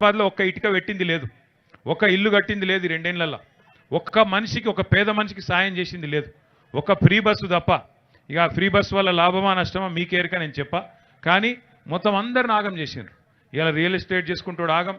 హుస్నాబాద్లో ఒక్క ఇటుక పెట్టింది లేదు. ఒక ఇల్లు కట్టింది లేదు రెండేళ్ళలో ఒక్క మనిషికి ఒక పేద మనిషికి సాయం చేసింది లేదు. ఒక ఫ్రీ బస్సు తప్ప. ఇక ఫ్రీ బస్సు వల్ల లాభమా నష్టమా మీకేరిక నేను చెప్పా. కానీ మొత్తం అందరిని ఆగం చేసిండ్రు. ఇలా రియల్ ఎస్టేట్ చేసుకుంటూ ఆగం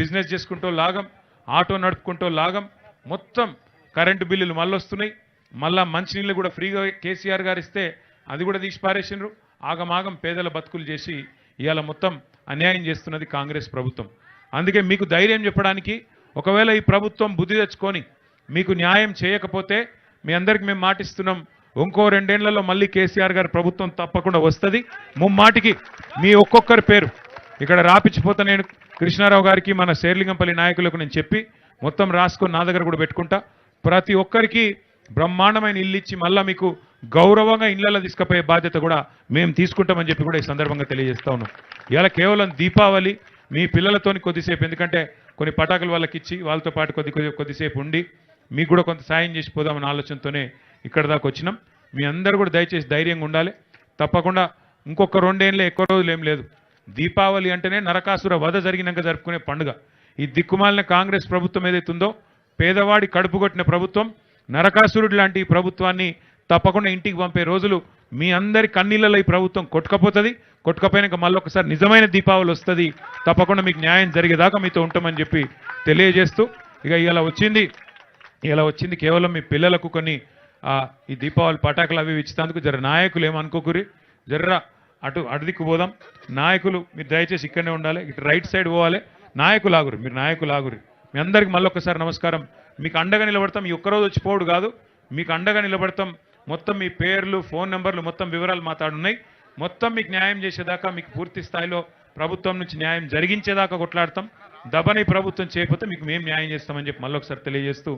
బిజినెస్ చేసుకుంటూ లాగం ఆటో నడుపుకుంటూ లాగం మొత్తం కరెంటు బిల్లులు మళ్ళీ వస్తున్నాయి మళ్ళా మంచినీళ్ళు కూడా ఫ్రీగా కేసీఆర్ గారు ఇస్తే అది కూడా తీసి పారేసిండ్రు. ఆగమాగం పేదల బతుకులు చేసి ఇవాళ మొత్తం అన్యాయం చేస్తున్నది కాంగ్రెస్ ప్రభుత్వం. అందుకే మీకు ధైర్యం చెప్పడానికి ఒకవేళ ఈ ప్రభుత్వం బుద్ధి తెచ్చుకొని మీకు న్యాయం చేయకపోతే మీ అందరికి మేము మాటిస్తున్నాం ఇంకో రెండేళ్ళలో మళ్ళీ కేసీఆర్ గారి ప్రభుత్వం తప్పకుండా వస్తుంది. ముమ్మాటికి మీ ఒక్కొక్కరి పేరు. ఇక్కడ రాపిచ్చిపోతా నేను కృష్ణారావు గారికి మన శేర్లింగంపల్లి నాయకులకు నేను చెప్పి మొత్తం రాసుకొని నా దగ్గర కూడా పెట్టుకుంటా. ప్రతి ఒక్కరికి బ్రహ్మాండమైన ఇల్లు ఇచ్చి మళ్ళీ మీకు గౌరవంగా ఇళ్ళలో తీసుకుపోయే బాధ్యత కూడా మేము తీసుకుంటామని చెప్పి కూడా ఈ సందర్భంగా తెలియజేస్తా ఉన్నాం. ఇలా కేవలం దీపావళి మీ పిల్లలతోని కొద్దిసేపు ఎందుకంటే కొన్ని పటాకులు వాళ్ళకి ఇచ్చి వాళ్ళతో పాటు కొద్ది కొద్ది కొద్దిసేపు ఉండి మీకు కూడా కొంత సాయం చేసి పోదామన్న ఆలోచనతోనే ఇక్కడ దాకా వచ్చినాం. మీ అందరు కూడా దయచేసి ధైర్యంగా ఉండాలి. తప్పకుండా ఇంకొక రెండేళ్ళే ఎక్కువ రోజులు ఏం లేదు. దీపావళి అంటేనే నరకాసుర వధ జరిగినాక జరుపుకునే పండుగ. ఈ దిక్కుమాలిన కాంగ్రెస్ ప్రభుత్వం ఏదైతుందో పేదవాడి కడుపు కొట్టిన ప్రభుత్వం నరకాసురుడు లాంటి ప్రభుత్వాన్ని తప్పకుండా ఇంటికి పంపే రోజులు మీ అందరి కన్నీళ్ళలో ఈ ప్రభుత్వం కొట్టుకపోతుంది. కొట్టుకపోయినాక మళ్ళీ ఒకసారి నిజమైన దీపావళి వస్తుంది. తప్పకుండా మీకు న్యాయం జరిగేదాకా మీతో ఉంటామని చెప్పి తెలియజేస్తూ ఇక ఇలా వచ్చింది. ఇలా వచ్చింది కేవలం మీ పిల్లలకు కొన్ని ఈ దీపావళి పటాకులు అవి ఇచ్చినందుకు జర నాయకులు ఏమనుకోకురి జర్ర అటు అటు దిక్కు పోదాం. నాయకులు మీరు దయచేసి ఇక్కడనే ఉండాలి. ఇటు రైట్ సైడ్ పోవాలి. నాయకులు ఆగురు మీరు నాయకులు ఆగురు మీ అందరికి మళ్ళీ ఒకసారి నమస్కారం. మీకు అండగా నిలబడతాం. ఈ ఒక్కరోజు వచ్చి పోడు కాదు. మీకు అండగా నిలబడతాం. మొత్తం మీ పేర్లు ఫోన్ నెంబర్లు మొత్తం వివరాలు మాట్లాడున్నాయి మొత్తం మీకు న్యాయం చేసేదాకా మీకు పూర్తి స్థాయిలో ప్రభుత్వం నుంచి న్యాయం జరిగించేదాకా కొట్లాడతాం. దబని ప్రభుత్వం చేయకపోతే మీకు మేము న్యాయం చేస్తామని చెప్పి మళ్ళీ ఒకసారి తెలియజేస్తూ